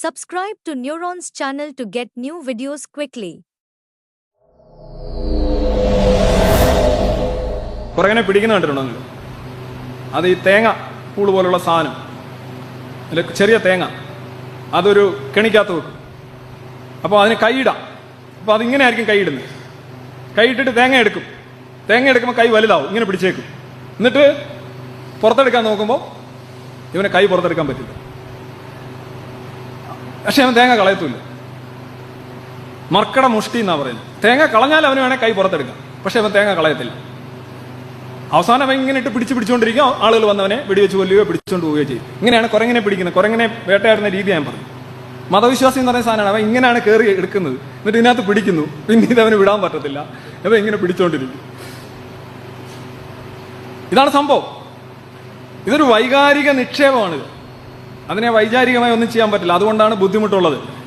Subscribe to Neurons channel to get new videos quickly. കുറങ്ങനെ പിടിക്കുന്ന കണ്ടിട്ടുണ്ടോ നിങ്ങൾ? അത് ഈ തേങ്ങ പൂൾ പോലുള്ള സാധനം. അല്ലെ ചെറിയ തേങ്ങ. അതൊരു കെണിക്കകത്ത് വെക്കും. അപ്പോൾ അതിന് കൈയിടാം. അപ്പോൾ അതിങ്ങനെ ആയിരിക്കും കൈയിടുന്നത്. കൈയിട്ടിട്ട് തേങ്ങ എടുക്കും. തേങ്ങ എടുക്കുമ്പോൾ കൈ വലുതാവും. ഇങ്ങനെ പിടിച്ചേക്കും. എന്നിട്ട് പുറത്തെടുക്കാൻ നോക്കുമ്പോൾ ഇവനെ കൈ പുറത്തെടുക്കാൻ പറ്റില്ല. പക്ഷെ അവൻ തേങ്ങ കളയത്തില്ല മർക്കട മുഷ്ടി എന്നാ പറയുന്നത്. തേങ്ങ കളഞ്ഞാൽ അവന് വേണേൽ കൈ പുറത്തെടുക്കാം. പക്ഷെ അവൻ തേങ്ങ കളയത്തില്ല. അവസാനം അവൻ ഇങ്ങനെ ഇട്ട് പിടിച്ച് പിടിച്ചുകൊണ്ടിരിക്കും ആളുകൾ വന്നവനെ വെടിവെച്ച് കൊല്ലുകയോ പിടിച്ചുകൊണ്ട് പോവുകയോ ചെയ്യും. ഇങ്ങനെയാണ് കുരങ്ങനെ പിടിക്കുന്നത്. കുരങ്ങനെ വേട്ടയാടുന്ന രീതി ഞാൻ പറഞ്ഞു മതവിശ്വാസി എന്ന് പറയുന്ന സാധനമാണ്. അവൻ ഇങ്ങനെയാണ് കയറി എടുക്കുന്നത്. എന്നിട്ട് ഇതിനകത്ത് പിടിക്കുന്നു. പിന്നെ ഇത് അവന് വിടാൻ പറ്റത്തില്ല. അവൻ ഇങ്ങനെ പിടിച്ചുകൊണ്ടിരിക്കും ഇതാണ് സംഭവം. ഇതൊരു വൈകാരിക നിക്ഷേപമാണിത്. അതിനെ വൈചാരികമായി ഒന്നും ചെയ്യാൻ പറ്റില്ല. അതുകൊണ്ടാണ് ബുദ്ധിമുട്ടുള്ളത്.